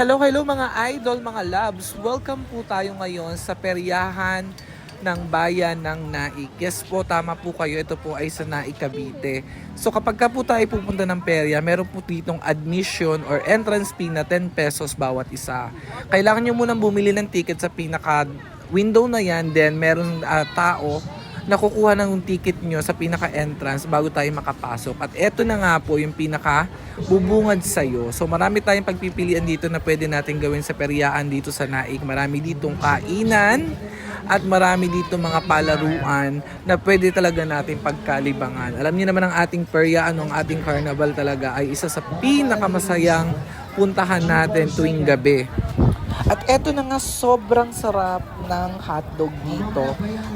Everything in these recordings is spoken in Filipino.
Hello, hello mga idol, mga loves. Welcome po tayo ngayon sa peryahan ng bayan ng Naik. Yes po, tama po kayo. Ito po ay sa Naik, Cavite. So kapag ka po tayo pupunta ng perya, meron po ditong admission or entrance fee na 10 pesos bawat isa. Kailangan nyo munang bumili ng ticket sa pinaka window na yan. Then meron ah, tao na kukuha ng ticket nyo sa pinaka-entrance bago tayo makapasok. At eto na nga po yung pinaka bubungad sa'yo. So marami tayong pagpipilian dito na pwede natin gawin sa peryaan dito sa Naik. Marami ditong kainan at marami dito mga palaruan na pwede talaga natin pagkalibangan. Alam niyo naman ang ating peryaan, ang ating carnival talaga ay isa sa pinakamasayang puntahan natin tuwing gabi. At eto na nga sobrang sarap ng hotdog dito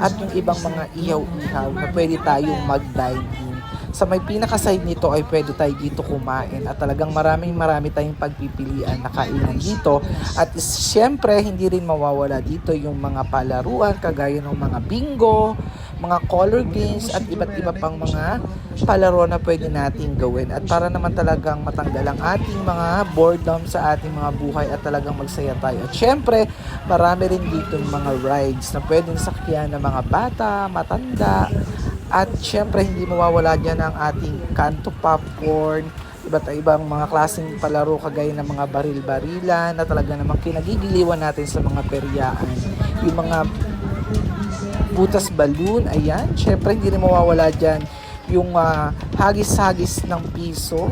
at yung ibang mga ihaw-ihaw na pwede tayong mag-dine in. Sa may pinaka-side nito ay pwede tayo dito kumain at talagang maraming marami tayong pagpipilian na kainan dito. At syempre, hindi rin mawawala dito yung mga palaruan kagaya ng mga bingo, mga color games at iba't iba pang mga palaro na pwede nating gawin. At para naman talagang matanggal ang ating mga boredom sa ating mga buhay at talagang magsaya tayo. At syempre, marami rin dito mga rides na pwedeng sakyan ng mga bata, matanda, at syempre, hindi mawawala dyan ang ating kanto popcorn, iba't ibang mga klaseng palaro kagaya ng mga baril-barilan na talaga namang kinagigiliwan natin sa mga peryaan. Yung mga butas balloon, ayan. Syempre, hindi rin mawawala dyan yung ah, hagis-hagis ng piso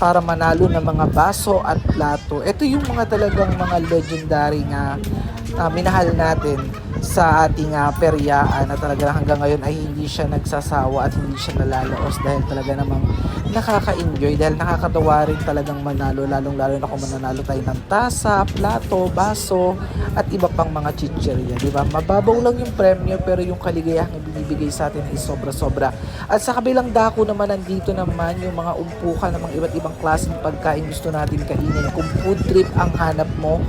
para manalo ng mga baso at plato. Ito yung mga talagang mga legendary na ah, minahal natin sa ating uh, peryaan na talaga hanggang ngayon ay hindi siya nagsasawa at hindi siya nalalaos dahil talaga namang nakaka-enjoy dahil nakakatawa rin talagang manalo lalong lalo na kung mananalo tayo ng tasa, plato, baso at iba pang mga chichirya, di ba? Mababaw lang yung premyo pero yung kaligayahan na binibigay sa atin ay sobra-sobra. At sa kabilang dako naman nandito naman yung mga umpukan ng mga iba't ibang klaseng pagkain gusto natin kainin. Kung food trip ang hanap mo,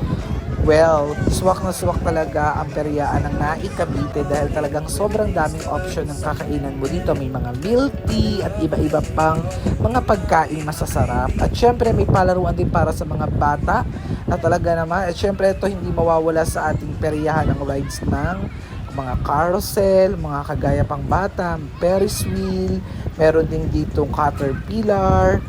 Well, swak na swak talaga ang peryaan ng Cavite dahil talagang sobrang daming option ng kakainan mo dito. May mga milk tea at iba-iba pang mga pagkain masasarap. At syempre may palaruan din para sa mga bata na talaga naman. At syempre ito hindi mawawala sa ating peryahan ng rides ng mga carousel, mga kagaya pang bata, Ferris wheel, meron din ditong caterpillar,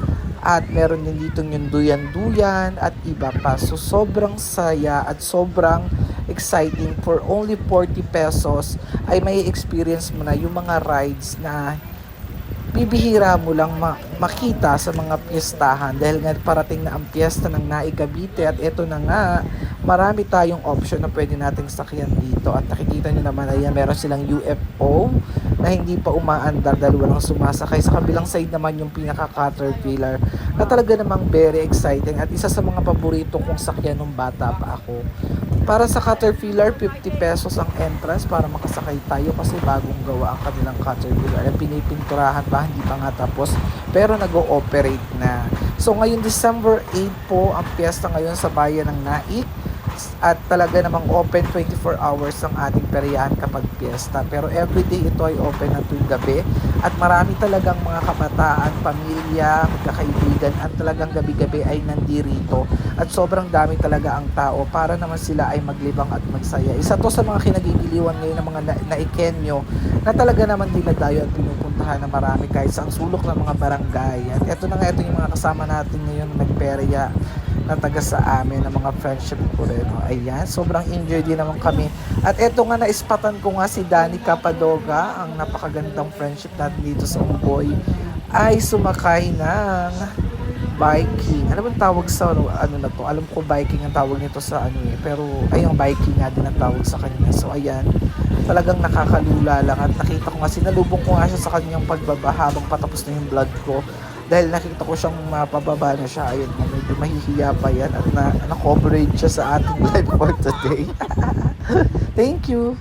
at meron din dito yung duyan-duyan at iba pa. So sobrang saya at sobrang exciting for only 40 pesos ay may experience mo na yung mga rides na bibihira mo lang ma- makita sa mga piyestahan dahil nga parating na ang piyesta ng Naig Cavite at eto na nga marami tayong option na pwede nating sakyan dito. At nakikita nyo naman ayan meron silang UFO na hindi pa umaandar dahil walang sumasakay. Sa kabilang side naman yung pinaka caterpillar na talaga namang very exciting at isa sa mga paborito kong sakyan nung bata pa ako para sa Caterpillar, 50 pesos ang entrance para makasakay tayo kasi bagong gawa ang kanilang Caterpillar. Ang pinipinturahan pa, hindi pa nga tapos, pero nag-ooperate na. So ngayon December 8 po ang piyesta ngayon sa bayan ng Naik at talaga namang open 24 hours ang ating peryahan kapag piyesta. Pero everyday ito ay open na tuwing gabi at marami talagang mga kabataan, pamilya, magkakaibigan at talagang gabi-gabi ay nandirito at sobrang dami talaga ang tao para naman sila ay maglibang at magsaya. Isa to sa mga kinagigiliwan ngayon ng mga na- naikenyo na talaga naman dinadayo at pinupuntahan na marami kahit sa ang sulok ng mga barangay. At ito na nga ito yung mga kasama natin ngayon na nagperya na taga sa amin ng mga friendship ko rin. O, Ayan, sobrang enjoy din naman kami. At eto nga, naispatan ko nga si Danny Capadoga, ang napakagandang friendship natin dito sa Umboy, ay sumakay ng biking. Ano bang tawag sa ano, ano na to? Alam ko biking ang tawag nito sa ano eh. Pero ayong biking nga din ang tawag sa kanya. So ayan, talagang nakakalula lang at nakita ko nga sinalubong ko nga siya sa kanyang pagbaba habang patapos na yung vlog ko dahil nakita ko siyang mapababa na siya. Ayun na medyo mahihiya pa yan at na, na-coverage siya sa ating live for today. Thank you